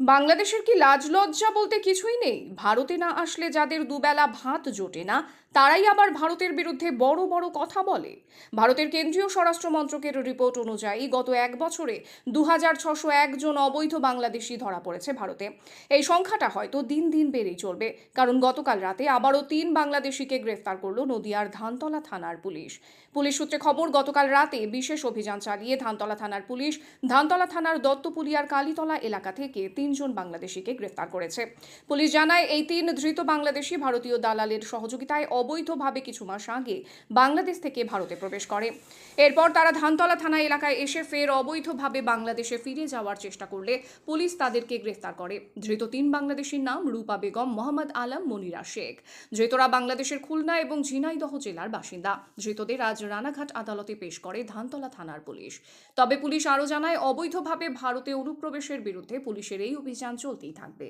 বাংলাদেশের কি লাজ লজ্জা বলতে কিছুই নেই? ভারতে না আসলে যাদের দুবেলা ভাত জোটে না, তারাই আবার ভারতের বিরুদ্ধে বড় বড় কথা বলে। ভারতের কেন্দ্রীয় স্বরাষ্ট্র মন্ত্রকের রিপোর্ট অনুযায়ী গত এক বছরে দু হাজার ছশো একজন অবৈধ বাংলাদেশি ধরা পড়েছে ভারতে। এই সংখ্যাটা হয়তো দিন দিন বেড়েই চলবে, কারণ গতকাল রাতে আবারও তিন বাংলাদেশিকে গ্রেফতার করল নদিয়ার ধানতলা থানার পুলিশ। পুলিশ সূত্রে খবর, গতকাল রাতে বিশেষ অভিযান চালিয়ে ধানতলা থানার পুলিশ ধানতলা থানার দত্তপুলিয়ার কালীতলা এলাকা থেকে তিনজন বাংলাদেশিকে গ্রেফতার করেছে। পুলিশ জানায়, এই তিন ধৃত বাংলাদেশি ভারতীয় দালালের সহযোগিতায় অবৈধভাবে কিছু মাস আগে বাংলাদেশ থেকে ভারতে প্রবেশ করে। এরপর তারা ধানতলা থানা এলাকায় এসে ফের অবৈধভাবে বাংলাদেশে ফিরে যাওয়ার চেষ্টা করলে পুলিশ তাদেরকে গ্রেফতার করে। ধৃত তিন বাংলাদেশির নাম রূপা বেগম, মোহাম্মদ আলম, মনিরা শেখ। ধৃতরা বাংলাদেশের খুলনা এবং ঝিনাইদহ জেলার বাসিন্দা। ধৃতদের আজ রানাঘাট আদালতে পেশ করে ধানতলা থানার পুলিশ। তবে পুলিশ আরও জানায়, অবৈধভাবে ভারতে অনুপ্রবেশের বিরুদ্ধে পুলিশের এই অভিযান চলতেই থাকবে